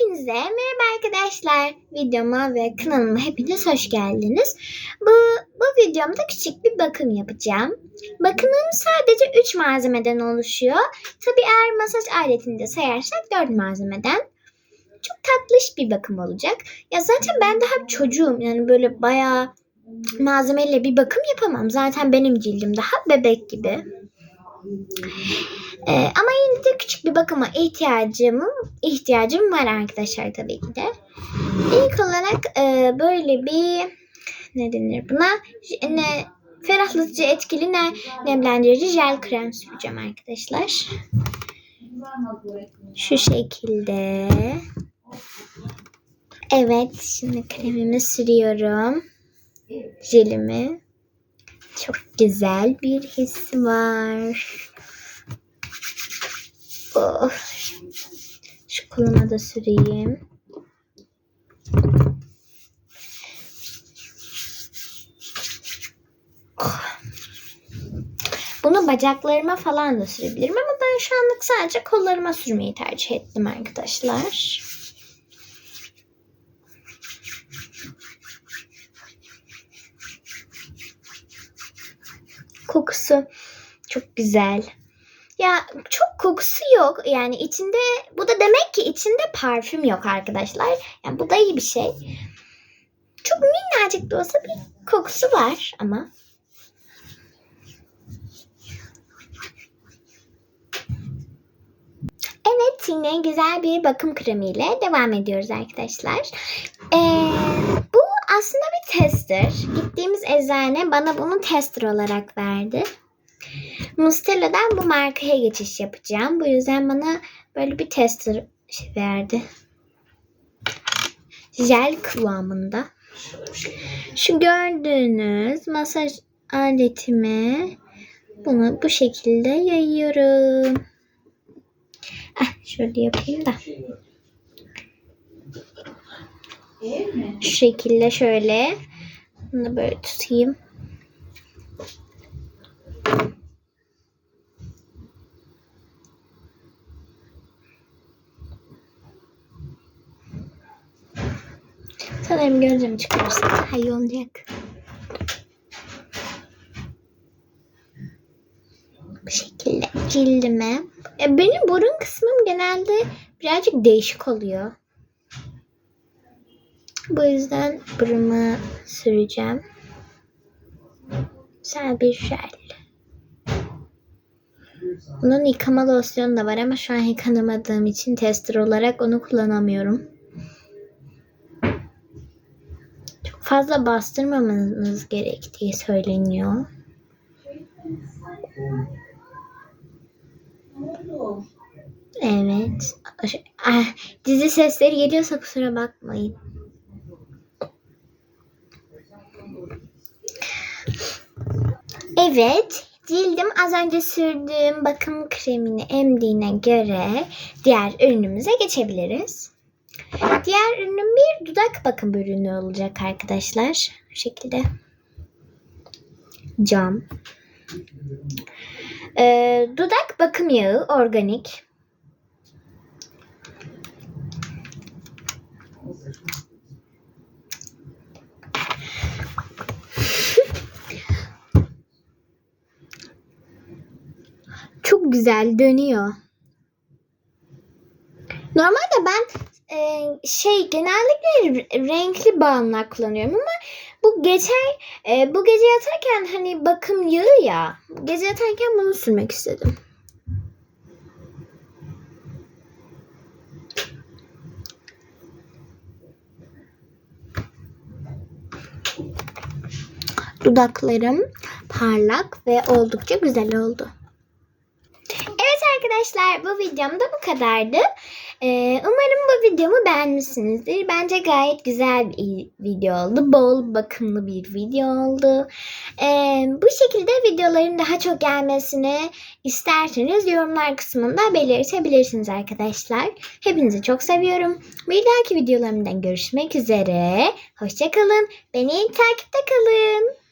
Hepinize merhaba arkadaşlar. Videoma ve kanalıma hepiniz hoş geldiniz. Bu, bu videomda küçük bir bakım yapacağım. Bakımım sadece 3 malzemeden oluşuyor. Tabi eğer masaj aletini de sayarsak 4 malzemeden. Çok tatlış bir bakım olacak. Ya zaten ben daha çocuğum. Yani böyle bayağı malzemeyle bir bakım yapamam. Zaten benim cildim daha bebek gibi. Ee, ama yine de küçük bir bakıma ihtiyacım ihtiyacım var arkadaşlar tabii ki de. İlk olarak e, böyle bir ne denir buna? Ne, ferahlatıcı etkili ne, nemlendirici jel krem süreceğim arkadaşlar. Şu şekilde. Evet, şimdi kremimi sürüyorum. Jelimi. Çok güzel bir his var. Of. Şu koluma da süreyim. Oh. Bunu bacaklarıma falan da sürebilirim ama ben şu anlık sadece kollarıma sürmeyi tercih ettim arkadaşlar. Kokusu çok güzel. Ya çok kokusu yok. Yani içinde bu da demek ki içinde parfüm yok arkadaşlar. Yani bu da iyi bir şey. Çok minnacık da olsa bir kokusu var ama. Evet yine güzel bir bakım kremiyle devam ediyoruz arkadaşlar. Ee, bu aslında bir tester. Gittiğimiz eczane bana bunu tester olarak verdi. Mustela'dan bu markaya geçiş yapacağım. Bu yüzden bana böyle bir tester verdi. Jel kıvamında. Şu gördüğünüz masaj aletimi bunu bu şekilde yayıyorum. Ah, şöyle yapayım da. Şu şekilde şöyle. Bunu böyle tutayım. Sanırım gözümü çıkarsam daha iyi olacak. Bu şekilde cildime. E, benim burun kısmım genelde birazcık değişik oluyor. Bu yüzden buruma süreceğim. Güzel bir jel. Bunun yıkama losyonu da var ama şu an yıkanamadığım için tester olarak onu kullanamıyorum. Çok fazla bastırmamanız gerektiği söyleniyor. Evet. Ah, dizi sesleri geliyorsa kusura bakmayın. Evet. Cildim az önce sürdüğüm bakım kremini emdiğine göre diğer ürünümüze geçebiliriz. Diğer ürünüm bir dudak bakım ürünü olacak arkadaşlar. Bu şekilde. Cam. Ee, dudak bakım yağı organik. Çok güzel dönüyor. Normalde ben e, şey genellikle renkli balmlar kullanıyorum ama bu geçer e, bu gece yatarken hani bakım yağı ya gece yatarken bunu sürmek istedim. Dudaklarım parlak ve oldukça güzel oldu. Arkadaşlar bu videomda bu kadardı. Ee, umarım bu videomu beğenmişsinizdir. Bence gayet güzel bir video oldu. Bol bakımlı bir video oldu. Ee, bu şekilde videoların daha çok gelmesini isterseniz yorumlar kısmında belirtebilirsiniz arkadaşlar. Hepinizi çok seviyorum. Bir dahaki videolarımdan görüşmek üzere. Hoşçakalın. Beni takipte kalın.